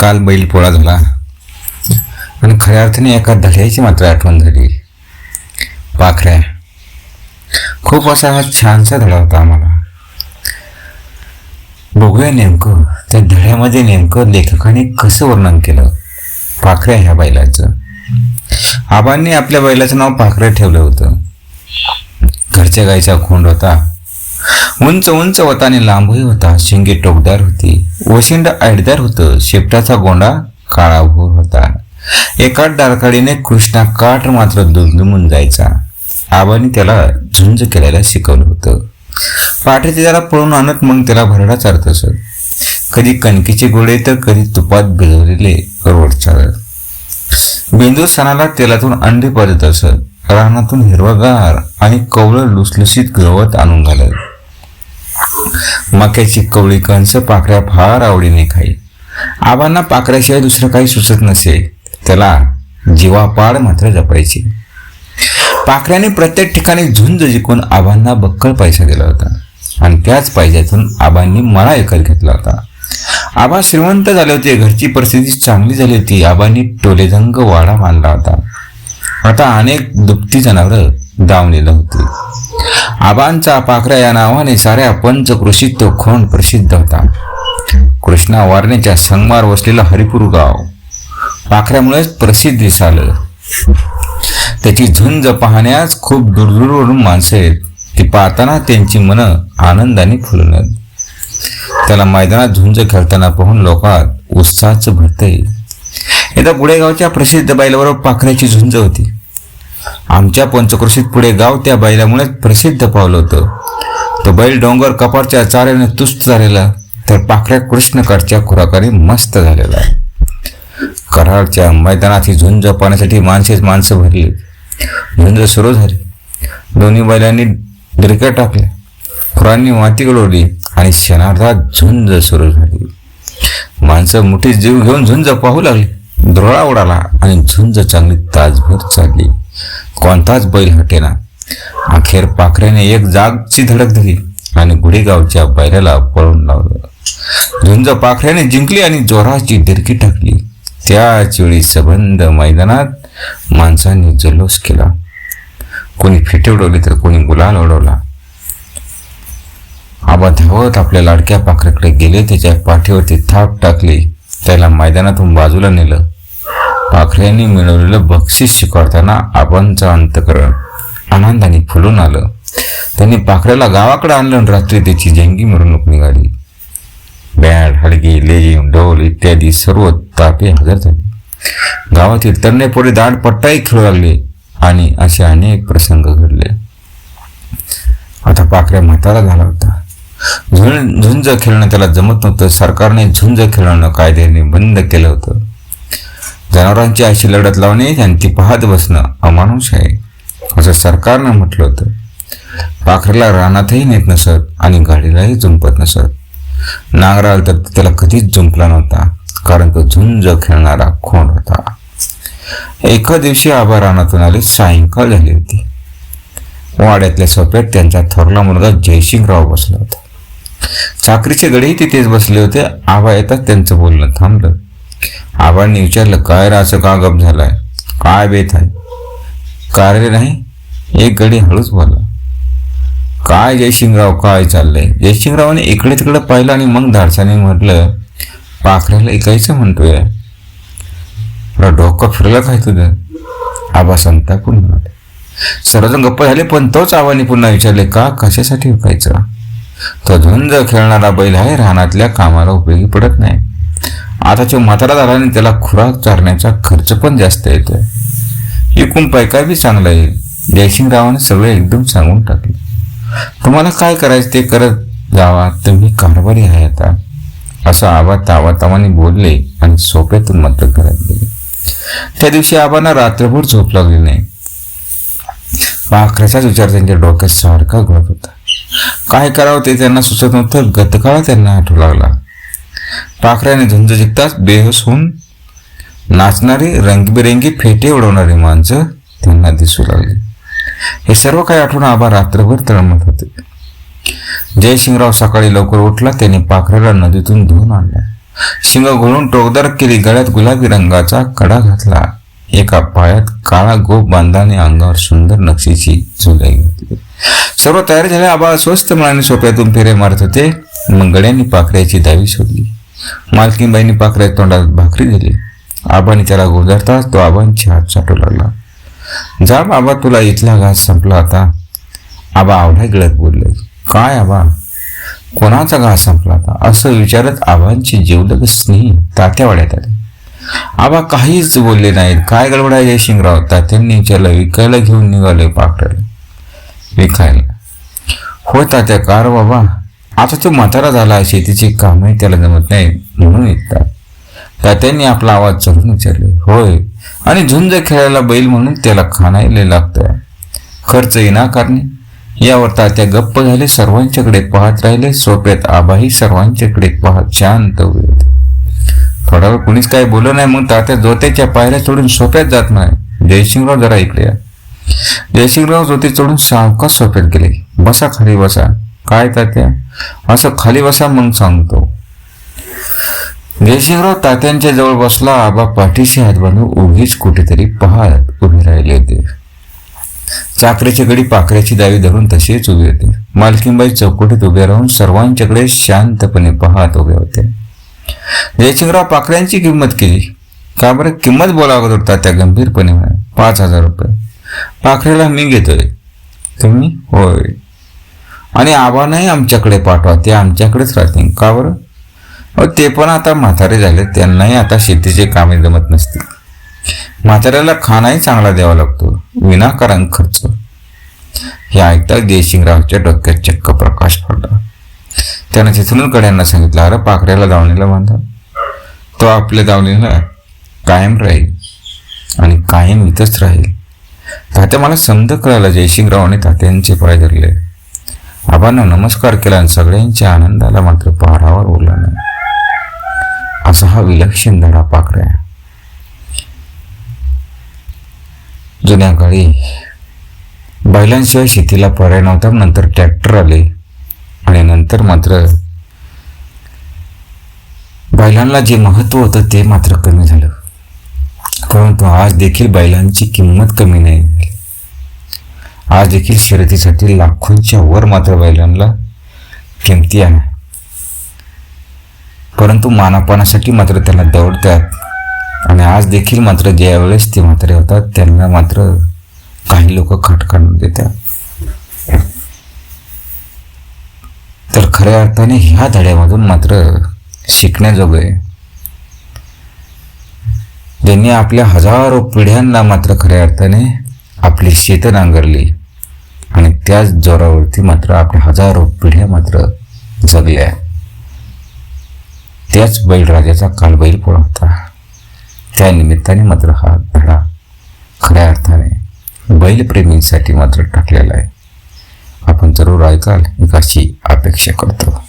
काल बैल पोळा झाला. आणि खऱ्या अर्थाने एका धड्याची मात्र आठवण झाली. पाखऱ्या. खूप असा हा छानसा धडा होता आम्हाला. बघूया नेमकं त्या धड्यामध्ये नेमकं लेखकाने कसं वर्णन केलं? पाखऱ्या ह्या बैलाचं. आबांनी आपल्या बैलाचं नाव पाखरं ठेवलं होतं. घरच्या गाईचा खोंड होता. उंच उंच होता आणि लांबही होता शिंगे टोकदार होती. वशिंड ऐडदार होतं शेपटाचा गोंडा काळाभोर होता. एका डारखाडीने कृष्णा काठ मात्र दुमदुमून जायचा. आबांनी त्याला झुंज केल्याला शिकवलं होतं. पाठीचे त्याला पळून आणत मग त्याला भरडा चारत असत. कधी कणकीचे गोळे तर कधी तुपात भिजवलेले रोड चालत बिंदू सणाला तेलातून अंडे पडत असत. रानातून हिरवगार आणि कवळं लुसलुसीत गवत आणून घालत. मक्याची कवळी कंस पाकऱ्या फार आवडीने खाई. आबांना पाखऱ्याशिवाय दुसरं काही सुचत नसे. त्याला जीवापाड मात्र जपायची. पाखऱ्याने प्रत्येक ठिकाणी झुंज जिंकून आबांना बक्कळ पैसा दिला होता. आणि त्याच पैशातून आबांनी मळा एकल घेतला होता. आबा श्रीमंत झाले होते घरची परिस्थिती चांगली झाली होती आबांनी टोलेजंग वाडा बांधला होता. आता अनेक दुपटी जनावरं दावलेलं होती. आबांचा पाखरा या नावाने साऱ्या पंचकृषीत तो खोंड प्रसिद्ध होता. कृष्णा वारणेच्या संगमार वसलेलं हरिपूर गाव पाखऱ्यामुळेच प्रसिद्धी झालं. त्याची झुंज पाहण्यास खूप दूरदूरवरून माणसं आहेत ती पाहताना त्यांची मनं आनंदाने फुलणत त्याला मैदानात झुंज खेळताना पाहून लोकात उत्साहाचं भरतंय. एकदा पुढे गावच्या प्रसिद्ध बैलाबरोबर पाखऱ्याची झुंज होती. आमच्या पंचक्रोशीत पुढे गाव त्या बैलामुळेच प्रसिद्ध पावलं होतं. तो बैल डोंगर कपारच्या चाऱ्याने तुस्त झालेला तर पाखऱ्या कृष्णकडच्या खुराकाने मस्त झालेला. आहे कराडच्या मैदानात ही झुंज पाण्यासाठी माणसेच माणसं भरली. झुंज सुरू झाली. दोन्ही बैलांनी डिरक्या टाकल्या. खुरांनी माती गळवली आणि क्षणार्धात झुंज सुरू झाली. माणसं मोठी जीव घेऊन झुंज पाहू लागली. धुरळा उडाला आणि झुंज चांगली तासभर चालली. कोणताच बैल हटेना. अखेर पाखऱ्याने एक जागची धडक धरली आणि गुडेगावच्या बैलाला पळून लावलं. झुंज पाखऱ्याने जिंकली आणि जोराची दिरकी टाकली. त्याच वेळी सबंध मैदानात माणसांनी जल्लोष केला. कोणी फेटे उडवले तर कोणी गुलाल उडवला. आबा धावत आपल्या लाडक्या पाखऱ्याकडे गेले त्याच्या पाठीवरती थाप टाकली. त्याला मैदानातून बाजूला नेलं. पाखऱ्यांनी मिळवलेलं बक्षीस शिकवताना आबांचं अंतकरण आनंदाने फुलून आलं. त्यांनी पाखऱ्याला गावाकडे आणलं आणि रात्री त्याची जंगी मिरवणूक निघाली. बॅड हलगी लेजिम ढोल इत्यादी सर्व तापे हजर झाले. गावातील तरुणे पोरे दाट पट्टाही खेळू लागले आणि असे अनेक प्रसंग घडले. आता पाखऱ्या म्हातारा झाला होता. झुंज खेळणं त्याला जमत नव्हतं. सरकारने झुंज खेळणं कायद्याने बंद केलं होतं. जनावरांची अशी लढत लावणे त्यांची ती पाहत बसणं अमानुष आहे. असं सरकारनं म्हटलं होतं. पाखरेला रानातही नेत नसत आणि गाडीलाही जुंपत नसत. नांगराल तर त्याला कधीच जुंपला नव्हता कारण तो झुंज खेळणारा खोंड होता. एका दिवशी आबा रानातून आले सायंकाळ झाली होती. वाड्यातल्या सोप्यात त्यांचा थोरला मुलगा जयसिंगराव बसला होता. चाकरीचे गडेही तिथेच बसले होते. आबा येतात त्यांचं बोलणं थांबलं. आपण विचारलं काय रे का गप झालाय? काय बेत आहे? काय रे नाही? एक गडी हळूच बोलला. काय जयशिंगराव काय चाललंय? जयशिंगरावाने इकडे तिकडे पाहिलं आणि मग धाडसाने म्हटलं पाखऱ्याला ऐकायचं म्हणतोय. तुला डोकं फिरलं काय तुझं? आबा संतापून म्हणाले सर्वजण गप्प झाले पण तोच आबाने पुन्हा विचारले का कशासाठी विकायचं तो झुंज खेळणारा बैल आहे रानातल्या कामाला उपयोगी पडत नाही. आताच्या म्हातारा झाल्याने त्याला खुराक चारण्याचा खर्च पण जास्त येतोय. एकूण पैका बी चांगला येईल. जयसिंगरावाने सगळे एकदम सांगून टाकले. तुम्हाला काय करायचं ते करत जावा तुम्ही कारभारी आहे आता. असं आबा तावातावाने बोलले आणि सोप्यातून मात्र घरात गेले. त्या दिवशी आबांना रात्रभर झोप लागली नाही. पाखराचाच विचार त्यांच्या डोक्यात सारखा घडत होता. काय करावं ते त्यांना सुचत नव्हतं. गतकाळ त्यांना आठवू लागला. पाखऱ्याने झुंज जिंकताच बेहोस होऊन नाचणारी रंगबिरंगी फेटे उडवणारी माणसं त्यांना दिसू लागली. हे सर्व काही आठवण आबा रात्रभर तळमत होते. जयसिंगराव सकाळी लवकर उठला त्याने पाखऱ्याला नदीतून धुवून आणला. शिंग घोळून टोकदार केली गळ्यात गुलाबी रंगाचा कडा घातला. एका पायात काळा गोप बांधाने अंगावर सुंदर नक्षीची झुलाई घेतली. सर्व तयार झाले आबा स्वस्त मनाने सोप्यातून फेरे मारत होते. मग गड्यांनी पाखऱ्याची दावी शोधली. मालकीनबाईंनी पाखऱ्या तोंडात भाकरी दिली. आबाने त्याला गुजारताच तो आबांची हात चाटू लागला. जा बाबा तुला इथला घास संपला आता. आबा आवडा गिळत बोलले काय आबा? कोणाचा घास संपला आता? असं विचारत आबांची जीवलग स्नेही तात्यावाड्यात आले. आबा काहीच बोलले नाहीत. काय गडबड आहे जयशिंगराव तात्यांनी विचारलं विकायला घेऊन निघाले पाकड्याला विकायला. हो तात्या कार बाबा. आता तो म्हातारा झाला शेतीची कामही त्याला जमत नाही म्हणून विकतात तात्यांनी आपला आवाज चढून विचारले होय. आणि झुंज खेळायला बैल म्हणून त्याला खाणायला लागतोय. खर्च विनाकारणे यावर तात्या गप्प झाले सर्वांच्याकडे पाहत राहिले. सोप्यात आबाही सर्वांच्याकडे पाहत शांत होते. थोडा वेळ कुणीच काही बोललं नाही मग तात्या जोत्याच्या पायऱ्या चढून सोप्यात जात नाही जयसिंगराव जरा इकडे जयसिंगराव जोते चढून सावकाश सोप्यात गेले. बसा खाली बसा. काय तात्या? असं खाली बसा मग सांगतो. जयसिंगराव तात्यांच्या जवळ बसला आबा पाठीशी हात बांधून उगीच कुठेतरी पहात उभे राहिले होते. चाकरीच्या गडी पाखऱ्याची दावी धरून तसेच उभे होते. मालकीबाई चौकटीत उभे राहून सर्वांच्याकडे शांतपणे पाहत उभे होते. जयसिंगराव पाखऱ्यांची किंमत केली का बरं किंमत बोलावं होता त्या गंभीरपणे म्हणाले पाच हजार रुपये. पाखरेला मी घेतोय. तुम्ही? होय. आणि आव्हानही आमच्याकडे पाठवा ते आमच्याकडेच राहतील. का बरं? अहो ते पण आता म्हातारे झाले त्यांनाही आता शेतीचे कामे जमत नसतील. म्हाताऱ्याला खानाही चांगला द्यावा लागतो विनाकारण खर्च. हे ऐकता जयसिंगरावच्या डोक्यात चक्क प्रकाश पडला. त्यानं तिथून कड्यांना सांगितलं अरे पाखऱ्याला दावणीला बांधा. तो आपल्या दावणीला कायम राहील आणि कायम इथंच राहील. तात्या मला समज कळायला जयसिंगरावाने तात्यांचे पाय धरले. आबांना नमस्कार केला आणि सगळ्यांच्या आनंदाला मात्र पहारावर ओरला नाही असा हा विलक्षण धडा पाखऱ्या. जुन्या काळी बैलांशिवाय शेतीला पर्याय नव्हता नंतर ट्रॅक्टर आले. आणि नंतर मात्र बैलांना जे महत्त्व होतं ते मात्र कमी झालं. परंतु आज देखील बैलांची किंमत कमी नाही. झाली. आज देखील शर्यतीसाठी लाखोंच्या वर मात्र बैलांना किमती आहे. परंतु मानापानासाठी मात्र त्यांना दौडतात आणि आज देखील मात्र ज्यावेळेस ते म्हातारे होतात त्यांना मात्र काही लोक खटकान देतात. तर खऱ्या अर्थाने ह्या धड्यामधून मात्र शिकण्याजोगं आहे ज्यांनी आपल्या हजारो पिढ्यांना मात्र खऱ्या अर्थाने आपली शेतं नांगरली आणि त्याच जोरावरती मात्र आपल्या हजारो पिढ्या मात्र जगल्या. त्याच बैलराजाचा काल बैल पोळा होता. त्या निमित्ताने मात्र हा धडा खऱ्या अर्थाने बैलप्रेमींसाठी मात्र टाकलेला आहे. आपण जरूर ऐकाल एक अशी अपेक्षा करतो.